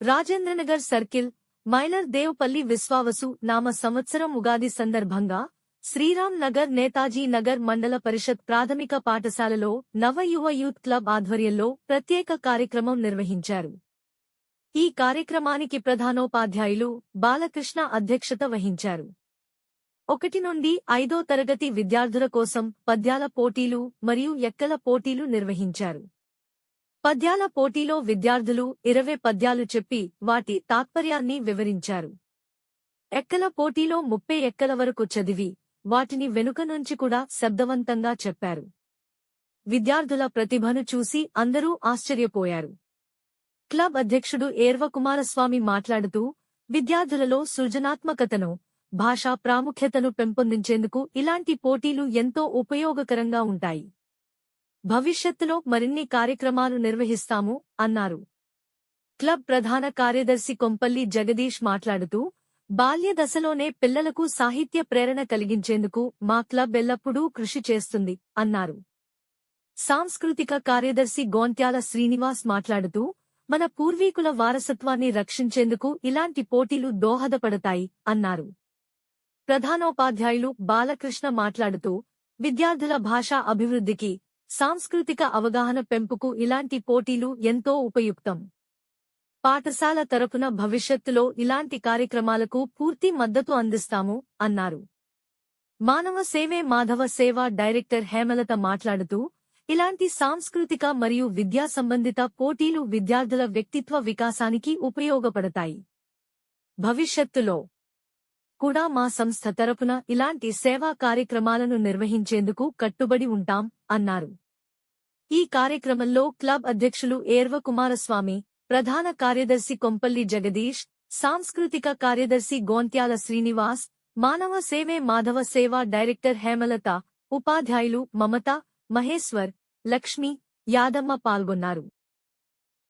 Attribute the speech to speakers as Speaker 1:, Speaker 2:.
Speaker 1: Rajendranagar circle Mylar Devpally Vishvavasu నామ సంవత్సరం ఉగాది సందర్భంగా శ్రీరామ్ నగర్ నేతాజీ నగర్ మండల పరిషత్ ప్రాథమిక పాఠశాలలో నవ యువ యూత్ క్లబ్ ఆధ్వర్యంలో ప్రత్యేక కార్యక్రమం నిర్వహించారు. ఈ కార్యక్రమానికి ప్రధానోపాధ్యాయులు బాలకృష్ణ అధ్యక్షత వహించారు. ఒకటి నుండి ఐదో తరగతి విద్యార్థుల కోసం పద్యాల పోటీలు మరియు ఎక్కల పోటీలు నిర్వహించారు. పద్యాల పోటీలో విద్యార్థులు ఇరవై పద్యాలు చెప్పి వాటి తాత్పర్యాన్ని వివరించారు. ఎక్కల పోటీలో ముప్పై ఎక్కల వరకు చదివి వాటిని వెనుక నుంచి కూడా శబ్దవంతంగా చెప్పారు. విద్యార్థుల ప్రతిభను చూసి అందరూ ఆశ్చర్యపోయారు. క్లబ్ అధ్యక్షుడు ఏర్వ కుమారస్వామి మాట్లాడుతూ విద్యార్థులలో సృజనాత్మకతను భాషా ప్రాముఖ్యతను పెంపొందించేందుకు ఇలాంటి పోటీలు ఎంతో ఉపయోగకరంగా ఉంటాయి. భవిష్యత్తులో మరిన్ని కార్యక్రమాలు నిర్వహిస్తాము అన్నారు. క్లబ్ ప్రధాన కార్యదర్శి కొంపల్లి జగదీష్ మాట్లాడుతూ బాల్య దశలోనే పిల్లలకు సాహిత్య ప్రేరణ కలిగించేందుకు మా క్లబ్ ఎల్లప్పుడూ కృషి చేస్తుంది అన్నారు. సాంస్కృతిక కార్యదర్శి గోంత్యాల శ్రీనివాస్ మాట్లాడుతూ మన పూర్వీకుల వారసత్వాన్ని రక్షించేందుకు ఇలాంటి పోటీలు దోహదపడతాయి అన్నారు. ప్రధానోపాధ్యాయులు బాలకృష్ణ మాట్లాడుతూ విద్యార్థుల భాషా అభివృద్ధికి సాంస్కృతిక అవగాహన పెంపుకు ఇలాంటి పోటీలు ఎంతో ఉపయుక్తం. పాఠశాల తరపున భవిష్యత్తులో ఇలాంటి కార్యక్రమాలకు పూర్తి మద్దతు అందిస్తాము అన్నారు. మానవ సేవే మాధవ సేవ డైరెక్టర్ హేమలత మాట్లాడుతూ ఇలాంటి సాంస్కృతిక మరియు విద్యా సంబంధిత పోటీలు విద్యార్థుల వ్యక్తిత్వ వికాసానికి ఉపయోగపడతాయి. భవిష్యత్తులో కూడా మా సంస్థ తరపున ఇలాంటి సేవా కార్యక్రమాలను నిర్వహించేందుకు కట్టుబడి ఉంటాం అన్నారు. ఈ కార్యక్రమంలో క్లబ్ అధ్యక్షులు ఏర్వ కుమారస్వామి ప్రధాన కార్యదర్శి కొంపల్లి జగదీష్ సాంస్కృతిక కార్యదర్శి గోంత్యాల శ్రీనివాస్ మానవ సేవే మాధవ సేవ డైరెక్టర్ హేమలత ఉపాధ్యాయులు మమత మహేశ్వర్ లక్ష్మి యాదమ్మ పాల్గొన్నారు.